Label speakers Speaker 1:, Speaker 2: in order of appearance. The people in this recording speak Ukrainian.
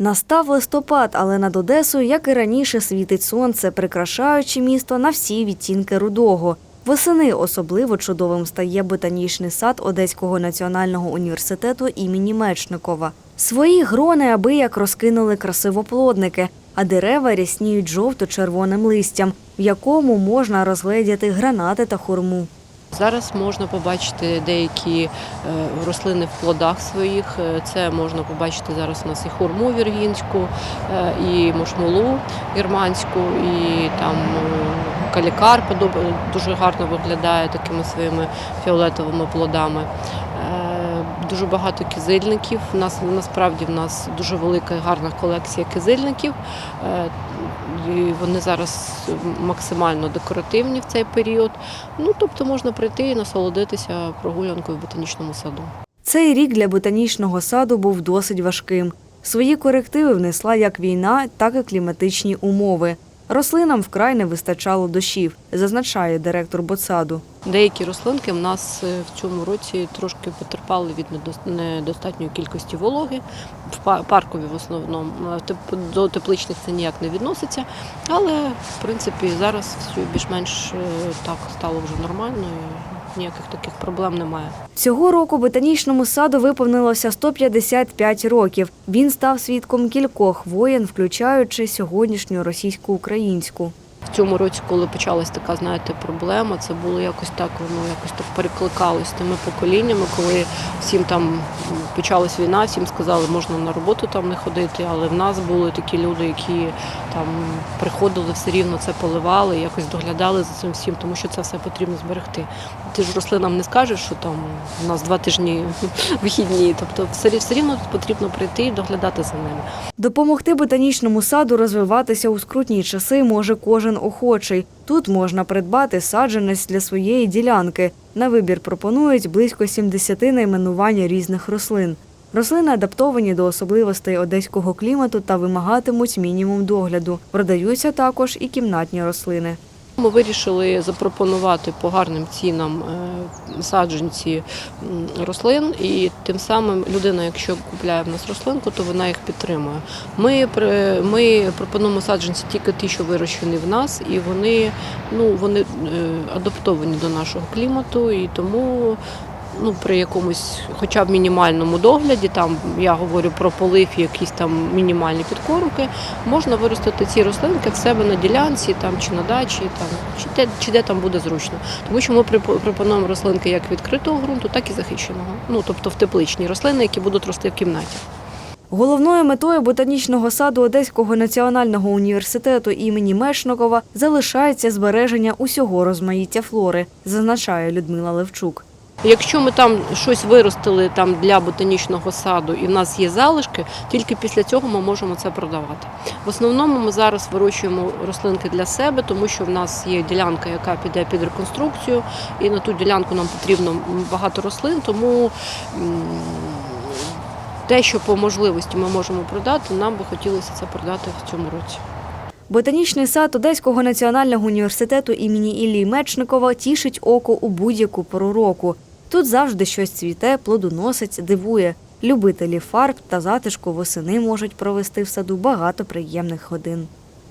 Speaker 1: Настав листопад, але над Одесою, як і раніше, світить сонце, прикрашаючи місто на всі відтінки рудого. Восени особливо чудовим стає ботанічний сад Одеського національного університету імені Мечникова. Свої грони аби як розкинули красивоплодники, а дерева рясніють жовто-червоним листям, в якому можна розгледіти гранати та хурму.
Speaker 2: Зараз можна побачити деякі е, рослини в плодах своїх. Е, Це можна побачити зараз у нас і хурму віргінську, е, і мушмулу германську, і там калікар дуже гарно виглядає такими своїми фіолетовими плодами. Дуже багато кизильників. У нас насправді в нас дуже велика і гарна колекція кизильників. Вони зараз максимально декоративні в цей період. Ну, тобто можна прийти і насолодитися прогулянкою в ботанічному саду.
Speaker 1: Цей рік для ботанічного саду був досить важким. Свої корективи внесла як війна, так і кліматичні умови. Рослинам вкрай не вистачало дощів, зазначає директор ботсаду.
Speaker 2: Деякі рослинки в нас е, в цьому році трошки потерпали від недос- недостатньої кількості вологи. В паркові в основному Е, до тепличних це ніяк не відноситься. Але в принципі зараз все більш-менш е, так стало вже нормально ніяких таких проблем немає.
Speaker 1: Цього року ботанічному саду виповнилося 155 років. Він став свідком кількох воєн, включаючи сьогоднішню російсько-українську.
Speaker 2: В цьому році, коли почалась така, знаєте, проблема, це було якось так, воно якось так перекликалось тими поколіннями, коли всім там почалась війна, всім сказали, можна на роботу там не ходити, але в нас були такі люди, які там приходили все рівно це поливали, якось доглядали за цим всім, тому що це все потрібно зберегти. Ти ж рослинам не скажеш, що там у нас два тижні вихідні, тобто все, все рівно потрібно прийти і доглядати за ними.
Speaker 1: Допомогти ботанічному саду розвиватися у скрутні часи може кожен охочий. Тут можна придбати саджанець для своєї ділянки. На вибір пропонують близько 70 найменувань різних рослин. Рослини адаптовані до особливостей одеського клімату та вимагатимуть мінімум догляду. Продаються також і кімнатні рослини.
Speaker 2: Ми вирішили запропонувати по гарним цінам е, саджанці рослин, і тим самим людина, якщо купляє в нас рослинку, то вона їх підтримує. Ми, ми пропонуємо саджанці тільки ті, що вирощені в нас, і вони, ну, вони е, адаптовані до нашого клімату, і тому. Ну, при якомусь, хоча б мінімальному догляді, там я говорю про полив, якісь там мінімальні підкормки, можна виростити ці рослинки в себе на ділянці там, чи на дачі, там, чи, де, чи де там буде зручно. Тому що ми пропонуємо рослинки як відкритого ґрунту, так і захищеного. Ну, тобто в тепличні рослини, які будуть рости в кімнаті.
Speaker 1: Головною метою ботанічного саду Одеського національного університету імені Мечникова залишається збереження усього розмаїття флори, зазначає Людмила Левчук.
Speaker 2: Якщо ми там щось виростили там для ботанічного саду і в нас є залишки, тільки після цього ми можемо це продавати. В основному ми зараз вирощуємо рослинки для себе, тому що в нас є ділянка, яка піде під реконструкцію, і на ту ділянку нам потрібно багато рослин, тому те, що по можливості ми можемо продати, нам би хотілося це продати в цьому році.
Speaker 1: Ботанічний сад Одеського національного університету імені Іллі Мечникова тішить око у будь-яку пору року. Тут завжди щось цвіте, плодоносить, дивує. Любителі фарб та затишку восени можуть провести в саду багато приємних годин.